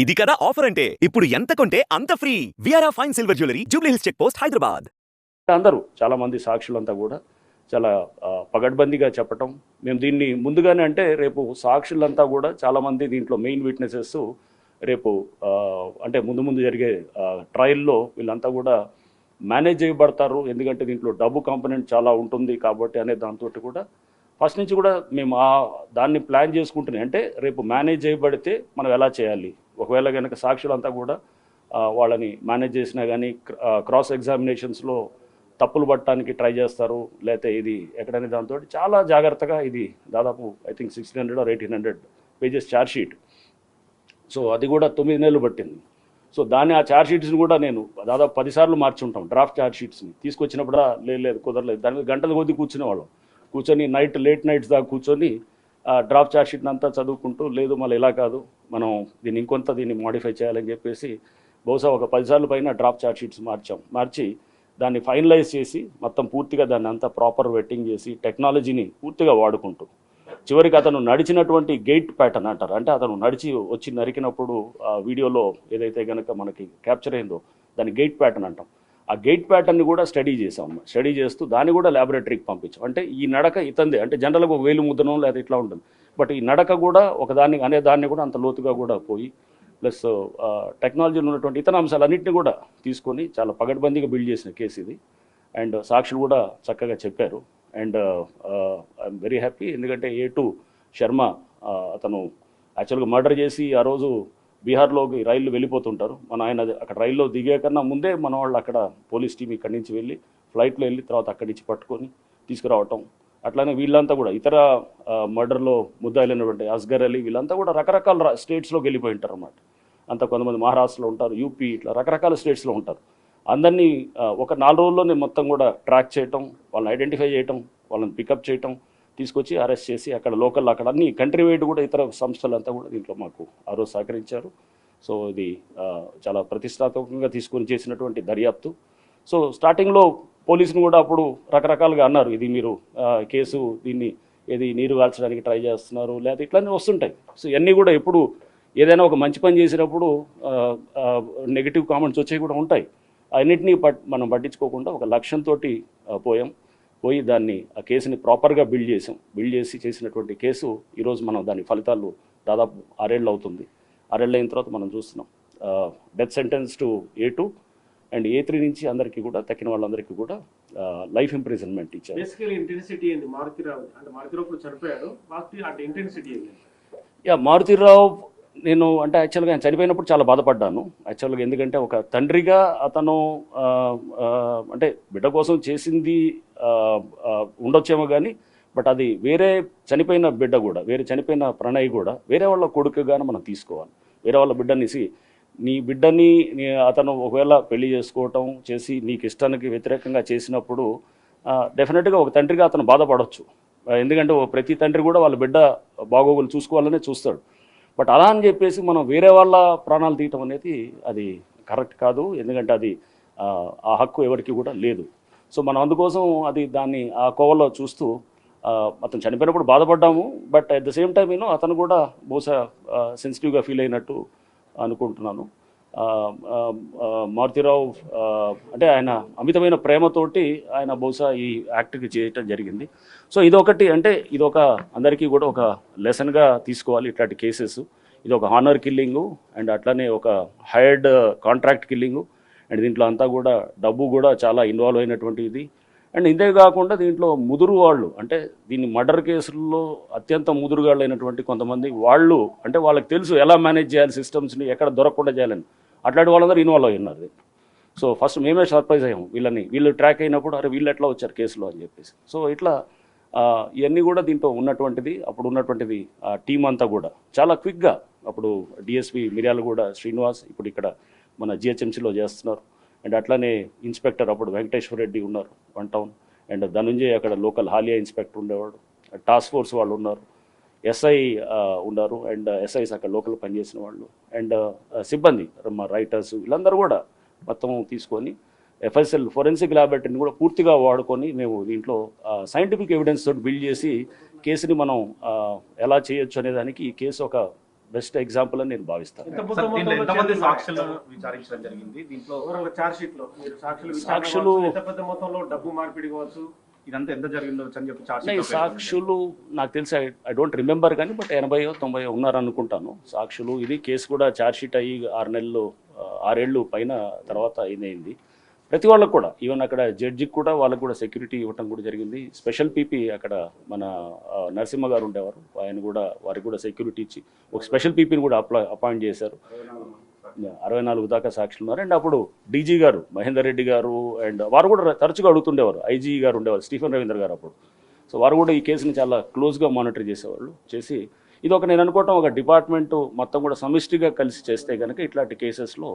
ఇది కదా ఆఫర్ అంటే? ఇప్పుడు ఎంత కొంటే అంత free విఆర్ఆ fine silver jewellery Jubilee Hills check post Hyderabad అందరూ చాలామంది సాక్షులంతా కూడా చాలా పగడ్బందీగా చెప్పటం. మేము దీన్ని ముందుగానే అంటే రేపు సాక్షులంతా కూడా చాలామంది దీంట్లో మెయిన్ విట్నెసెస్ రేపు అంటే ముందు ముందు జరిగే ట్రయల్లో వీళ్ళంతా కూడా మేనేజ్ చేయబడతారు. ఎందుకంటే దీంట్లో డబ్బు కాంపనెంట్ చాలా ఉంటుంది కాబట్టి అనే దాంతో కూడా ఫస్ట్ నుంచి కూడా మేము ఆ దాన్ని ప్లాన్ చేసుకుంటున్నాం. అంటే రేపు మేనేజ్ చేయబడితే మనం ఎలా చేయాలి? ఒకవేళ కనుక సాక్షులంతా కూడా వాళ్ళని మేనేజ్ చేసినా కానీ క్రాస్ ఎగ్జామినేషన్స్లో తప్పులు పట్టడానికి ట్రై చేస్తారు. లేకపోతే ఇది ఎక్కడనే దాంతో చాలా జాగ్రత్తగా ఇది దాదాపు I think sixteen hundred or eighteen hundred pages charge sheet so అది కూడా తొమ్మిది నెలలు పట్టింది. సో దాన్ని ఆ ఛార్జ్ షీట్స్ని కూడా నేను దాదాపు పదిసార్లు మార్చుంటాం డ్రాఫ్ట్ ఛార్జ్ షీట్స్ని తీసుకొచ్చినప్పుడు లేదు లేదు కుదరలేదు. దాని మీద గంటల కొద్దీ కూర్చునేవాళ్ళం. కూర్చొని నైట్ లేట్ నైట్స్ దాకా కూర్చొని డ్రాప్ డ్రాఫ్ట్ షీట్ని అంతా చదువుకుంటూ లేదు మళ్ళీ ఇలా కాదు మనం దీన్ని ఇంకొంత దీన్ని మాడిఫై చేయాలని చెప్పేసి బహుశా ఒక పదిసార్లు పైన డ్రాప్ ఛార్జ్ షీట్స్ మార్చాం. మార్చి దాన్ని ఫైనలైజ్ చేసి మొత్తం పూర్తిగా దాన్ని అంతా ప్రాపర్ వెట్టింగ్ చేసి టెక్నాలజీని పూర్తిగా వాడుకుంటూ చివరికి అతను నడిచినటువంటి గేట్ ప్యాటర్న్ అంటారు. అంటే అతను నడిచి వచ్చి నరికినప్పుడు ఆ వీడియోలో ఏదైతే కనుక మనకి క్యాప్చర్ అయిందో దాన్ని గేట్ ప్యాటర్న్ అంటాం. ఆ గేట్ ప్యాటర్న్ని కూడా స్టడీ చేసాం స్టడీ చేస్తూ దాన్ని కూడా ల్యాబొరేటరీకి పంపించాం. అంటే ఈ నడక ఇతందే అంటే జనరల్గా ఒక వేలు ముద్దనో లేదా ఇట్లా ఉంటుంది. బట్ ఈ నడక కూడా ఒకదాన్ని అనే దాన్ని కూడా అంత లోతుగా కూడా పోయి ప్లస్ టెక్నాలజీలో ఉన్నటువంటి ఇతర అంశాలన్నింటినీ కూడా తీసుకొని చాలా పగడ్బందీగా బిల్డ్ చేసిన కేసు ఇది. అండ్ సాక్షులు కూడా చక్కగా చెప్పారు. అండ్ ఐఎమ్ వెరీ హ్యాపీ ఎందుకంటే ఏ టూ శర్మ అతను యాక్చువల్గా మర్డర్ చేసి ఆ రోజు బీహార్లోకి రైళ్ళు వెళ్ళిపోతుంటారు. మన ఆయన అక్కడ రైల్లో దిగే కన్నా ముందే మన వాళ్ళు అక్కడ పోలీస్ టీం ఇక్కడి నుంచి వెళ్ళి ఫ్లైట్లో వెళ్ళి తర్వాత అక్కడి నుంచి పట్టుకొని తీసుకురావటం. అట్లానే వీళ్ళంతా కూడా ఇతర మర్డర్లో ముద్దాయిలైనటువంటి అస్గర్ అలీ వీళ్ళంతా కూడా రకరకాల స్టేట్స్లోకి వెళ్ళిపోయి ఉంటారు అన్నమాట అంత కొంతమంది మహారాష్ట్రలో ఉంటారు యూపీ ఇట్లా రకరకాల స్టేట్స్లో ఉంటారు. అందరినీ ఒక నాలుగు రోజుల్లోనే మొత్తం కూడా ట్రాక్ చేయటం వాళ్ళని ఐడెంటిఫై చేయటం వాళ్ళని పికప్ చేయటం తీసుకొచ్చి అరెస్ట్ చేసి అక్కడ లోకల్ అక్కడ అన్ని కంట్రీ వైడ్ కూడా ఇతర సంస్థలంతా కూడా దీంట్లో మాకు ఆ రోజు సహకరించారు. సో ఇది చాలా ప్రతిష్టాత్మకంగా తీసుకొని చేసినటువంటి దర్యాప్తు. సో స్టార్టింగ్లో పోలీసును కూడా అప్పుడు రకరకాలుగా అన్నారు ఇది మీరు కేసు దీన్ని ఏది నీరు కాల్చడానికి ట్రై చేస్తున్నారు లేదా ఇట్లానే వస్తుంటాయి. సో ఇవన్నీ కూడా ఎప్పుడు ఏదైనా ఒక మంచి పని చేసినప్పుడు నెగిటివ్ కామెంట్స్ వచ్చేవి కూడా ఉంటాయి. అన్నింటినీ పట్ మనం పట్టించుకోకుండా ఒక లక్ష్యంతో పోయాం. పోయి దాన్ని ఆ కేసుని ప్రాపర్గా బిల్డ్ చేసాం. బిల్డ్ చేసి చేసినటువంటి కేసు ఈరోజు మనం దాని ఫలితాలు దాదాపు ఆరేళ్ళు అవుతుంది. ఆరేళ్ళు అయిన తర్వాత మనం చూస్తున్నాం. Death sentence to A two and A three నుంచి అందరికీ కూడా తక్కిన వాళ్ళందరికీ కూడా లైఫ్ ఇంప్రిజన్మెంట్ ఇచ్చారు. ఇంటెన్సిటీ ఏంది? మారుతిరావు అంటే మారుతిరావు చనిపోయాడు. ఇంటెన్సిటీ యా మారుతిరావు నేను అంటే యాక్చువల్గా ఆయన చనిపోయినప్పుడు చాలా బాధపడ్డాను. యాక్చువల్గా ఎందుకంటే ఒక తండ్రిగా అతను అంటే బిడ్డ కోసం చేసింది ఉండొచ్చేమో కానీ బట్ అది వేరే చనిపోయిన బిడ్డ కూడా వేరే చనిపోయిన ప్రణయ్ కూడా వేరే వాళ్ళ కొడుకుగానే మనం తీసుకోవాలి. వేరే వాళ్ళ బిడ్డనిసి నీ బిడ్డని నీ అతను ఒకవేళ పెళ్ళి చేసుకోవటం చేసి నీకు ఇష్టానికి వ్యతిరేకంగా చేసినప్పుడు డెఫినెట్గా ఒక తండ్రిగా అతను బాధపడవచ్చు ఎందుకంటే ప్రతి తండ్రి కూడా వాళ్ళ బిడ్డ బాగోగులు చూసుకోవాలనే చూస్తాడు. బట్ అలా అని చెప్పేసి మనం వేరే వాళ్ళ ప్రాణాలు తీయటం అనేది అది కరెక్ట్ కాదు. ఎందుకంటే అది ఆ, ఆ హక్కు ఎవరికి కూడా లేదు. సో మనం అందుకోసం అది దాన్ని ఆ కోవలో చూస్తూ అతను చనిపోయినప్పుడు బాధపడ్డాము. But at the same time నేను అతను కూడా బహుశా సెన్సిటివ్గా ఫీల్ అయినట్టు అనుకుంటున్నాను. మారుతిరావు అంటే ఆయన అమితమైన ప్రేమతోటి ఆయన బహుశా ఈ యాక్ట్కి చేయటం జరిగింది. సో ఇదొకటి అంటే ఇదొక అందరికీ కూడా ఒక లెసన్గా తీసుకోవాలి ఇట్లాంటి కేసెస్. ఇది ఒక హానర్ కిల్లింగు అండ్ అట్లానే ఒక హైర్డ్ కాంట్రాక్ట్ కిల్లింగు అండ్ దీంట్లో అంతా కూడా డబ్బు కూడా చాలా ఇన్వాల్వ్ అయినటువంటిది. అండ్ ఇంతే కాకుండా దీంట్లో ముదురు వాళ్ళు అంటే దీన్ని మర్డర్ కేసుల్లో అత్యంత ముదురుగాళ్ళు అయినటువంటి కొంతమంది వాళ్ళు అంటే వాళ్ళకి తెలుసు ఎలా మేనేజ్ చేయాలి సిస్టమ్స్ని ఎక్కడ దొరకకుండా చేయాలని. అట్లాంటి వాళ్ళందరూ ఇన్వాల్వ్ అయి ఉన్నారు. సో ఫస్ట్ మేమే సర్ప్రైజ్ అయ్యాం వీళ్ళని. వీళ్ళు ట్రాక్ అయినప్పుడు అరే వీళ్ళు ఎట్లా వచ్చారు కేసులో? అని చెప్పేసి. సో ఇట్లా ఇవన్నీ కూడా దీంట్లో ఉన్నటువంటిది అప్పుడు ఉన్నటువంటిది ఆ టీం అంతా కూడా. చాలా క్విక్గా అప్పుడు డిఎస్పి మిర్యాల కూడా శ్రీనివాస్ ఇప్పుడు ఇక్కడ మన జిహెచ్ఎంసీలో చేస్తున్నారు. అండ్ అట్లానే ఇన్స్పెక్టర్ అప్పుడు వెంకటేశ్వర రెడ్డి ఉన్నారు వన్ టౌన్. అండ్ ధనుంజయ్ అక్కడ లోకల్ హాలియా ఇన్స్పెక్టర్ ఉండేవాడు. టాస్క్ ఫోర్స్ వాళ్ళు ఉన్నారు. ఎస్ఐ ఉన్నారు. అండ్ ఎస్ఐస్ అక్కడ లోకల్ పనిచేసిన వాళ్ళు. అండ్ సిబ్బంది మా రైటర్స్ వీళ్ళందరూ కూడా మొత్తం తీసుకొని ఎఫ్ఎస్ఎల్ ఫోరెన్సిక్ ల్యాబొరేటరీని కూడా పూర్తిగా వాడుకొని మేము దీంట్లో సైంటిఫిక్ ఎవిడెన్స్ తోటి బిల్డ్ చేసి కేసుని మనం ఎలా చేయొచ్చు అనే దానికి ఈ కేసు ఒక బెస్ట్ ఎగ్జాంపుల్ అని నేను భావిస్తాను. సాక్షులు విచారణ సాక్షులు- కావచ్చు, ఎంత పెద్ద మొత్తంలో డబ్బు మార్పిడి కావచ్చు ఇదంతా ఎంత జరిగిందో అని చెప్పి. సాక్షులు నాకు తెలిసి ఐ డోంట్ రిమెంబర్ కానీ బట్ ఎనభై తొంభై ఉన్నారనుకుంటాను. సాక్షులు ఇది కేసు కూడా ఛార్జ్ షీట్ అయ్యి ఆరు నెలలు ఆరేళ్ళు పైన తర్వాత ఇదైంది ప్రతి వాళ్ళకు కూడా. ఈవెన్ అక్కడ జడ్జికి కూడా వాళ్ళకు కూడా సెక్యూరిటీ ఇవ్వటం కూడా జరిగింది. స్పెషల్ పీపీ అక్కడ మన నరసింహ గారు ఉండేవారు. ఆయన కూడా వారికి కూడా సెక్యూరిటీ ఇచ్చి ఒక స్పెషల్ పీపీని కూడా అప్లా అపాయింట్ చేశారు. అరవై నాలుగు దాకా సాక్షులు ఉన్నారు. అండ్ అప్పుడు డీజీ గారు మహేందర్ రెడ్డి గారు అండ్ వారు కూడా తరచుగా అడుగుతుండేవారు. ఐజీ గారు ఉండేవారు స్టీఫెన్ రవీంద్ర గారు అప్పుడు. సో వారు కూడా ఈ కేసుని చాలా క్లోజ్గా మానిటర్ చేసేవాళ్ళు చేసి ఇది ఒక నేను అనుకోవటం ఒక డిపార్ట్మెంట్ మొత్తం కూడా సమిష్టిగా కలిసి చేస్తే కనుక ఇట్లాంటి కేసెస్లో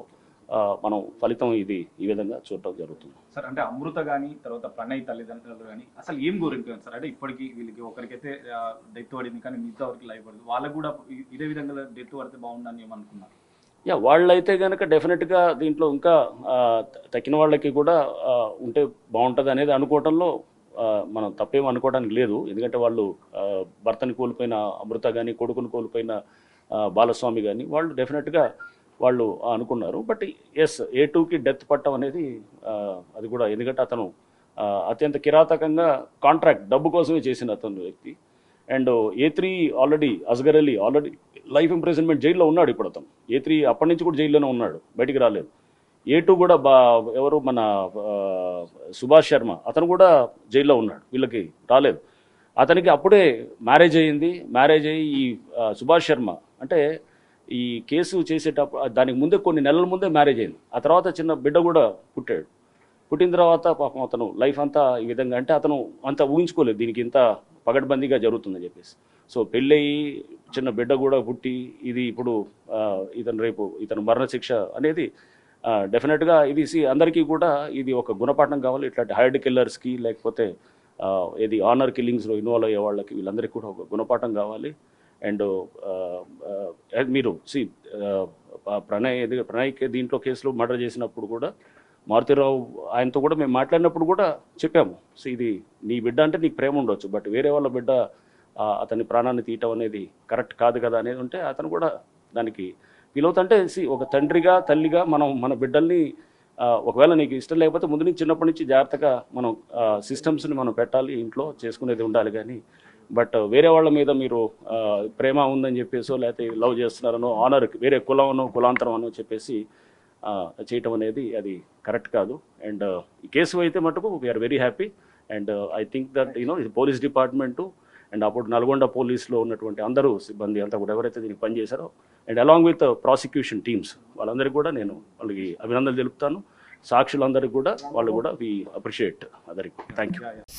మనం ఫలితం ఇది ఈ విధంగా చూడటం జరుగుతుంది. సార్ అంటే అమృత గాని తర్వాత ప్రణయ్ తల్లిదండ్రులు కానీ అసలు ఏం కోరిపోయింది సార్? అంటే ఇప్పటికి వీళ్ళకి ఒకరికైతే డెత్ పడింది కానీ మిగతా వరకు లైఫ్ పడింది. వాళ్ళకు కూడా ఇదే విధంగా డెత్ పడితే బాగుండని ఏమనుకున్నారు? యా వాళ్ళైతే కనుక డెఫినెట్గా దీంట్లో ఇంకా తక్కిన వాళ్ళకి కూడా ఉంటే బాగుంటుంది అనేది అనుకోవటంలో మనం తప్పేం అనుకోవడానికి లేదు. ఎందుకంటే వాళ్ళు భర్తని కోల్పోయిన అమృత కానీ కొడుకుని కోల్పోయిన బాలస్వామి కానీ వాళ్ళు డెఫినెట్గా వాళ్ళు అనుకున్నారు. బట్ ఎస్ ఏ టూకి డెత్ పట్టడం అనేది అది కూడా ఎందుకంటే అతను అత్యంత కిరాతకంగా కాంట్రాక్ట్ డబ్బు కోసమే చేసిన అతను వ్యక్తి. And A three already Asghar Ali already life imprisonment జైల్లో ఉన్నాడు ఇప్పుడు అతను. ఏ త్రీ అప్పటి నుంచి కూడా జైల్లోనే ఉన్నాడు బయటికి రాలేదు. ఏ టూ కూడా బా ఎవరు మన సుభాష్ శర్మ అతను కూడా జైల్లో ఉన్నాడు వీళ్ళకి రాలేదు. అతనికి అప్పుడే మ్యారేజ్ అయ్యింది. మ్యారేజ్ అయ్యి ఈ సుభాష్ శర్మ అంటే ఈ కేసు చేసేటప్పుడు దానికి ముందే కొన్ని నెలల ముందే మ్యారేజ్ అయింది. ఆ తర్వాత చిన్న బిడ్డ కూడా పుట్టాడు. పుట్టిన తర్వాత పాపం అతను లైఫ్ అంతా ఈ విధంగా అంటే అతను అంత ఊహించుకోలేదు దీనికి ఇంత పగడ్బందీగా జరుగుతుందని చెప్పేసి. సో పెళ్ళయి చిన్న బిడ్డ కూడా పుట్టి ఇది ఇప్పుడు ఇతను రేపు ఇతను మరణశిక్ష అనేది డెఫినెట్గా ఇది అందరికీ కూడా ఇది ఒక గుణపాఠం కావాలి. ఇట్లాంటి హైడ్ కిల్లర్స్కి లేకపోతే ఇది ఆనర్ కిల్లింగ్స్లో ఇన్వాల్వ్ అయ్యే వాళ్ళకి వీళ్ళందరికీ కూడా ఒక గుణపాఠం కావాలి. అండ్ మీరు సి ప్రణయ్ ఇది ప్రణయ్కి దీంట్లో కేసులో మర్డర్ చేసినప్పుడు కూడా మారుతిరావు ఆయనతో కూడా మేము మాట్లాడినప్పుడు కూడా చెప్పాము. సో ఇది నీ బిడ్డ అంటే నీకు ప్రేమ ఉండొచ్చు బట్ వేరే వాళ్ళ బిడ్డ అతని ప్రాణాన్ని తీయటం అనేది కరెక్ట్ కాదు కదా అనేది ఉంటే అతను కూడా దానికి ఫీల్ అవుతుంటే సి ఒక తండ్రిగా తల్లిగా మనం మన బిడ్డల్ని ఒకవేళ నీకు ఇష్టం లేకపోతే ముందు నుంచి చిన్నప్పటి నుంచి జాగ్రత్తగా మనం సిస్టమ్స్ని మనం పెట్టాలి ఇంట్లో చేసుకునేది ఉండాలి కానీ బట్ వేరే వాళ్ళ మీద మీరు ప్రేమ ఉందని చెప్పేసో లేకపోతే లవ్ చేస్తున్నారనో ఆనర్ వేరే కులమనో కులాంతరం అనో చెప్పేసి చేయటం అనేది అది కరెక్ట్ కాదు. అండ్ ఈ కేసు అయితే మటుకు we're very happy and I think that you know ఇది పోలీస్ డిపార్ట్మెంటు అండ్ అప్పుడు నల్గొండ పోలీస్లో ఉన్నటువంటి అందరూ సిబ్బంది అంతా కూడా ఎవరైతే దీనికి పనిచేశారో and along with prosecution teams వాళ్ళందరికీ కూడా నేను వాళ్ళకి అభినందనలు తెలుపుతాను. సాక్షులందరికీ కూడా వాళ్ళు కూడా వి అప్రిషియేట్ అందరికీ. Thank you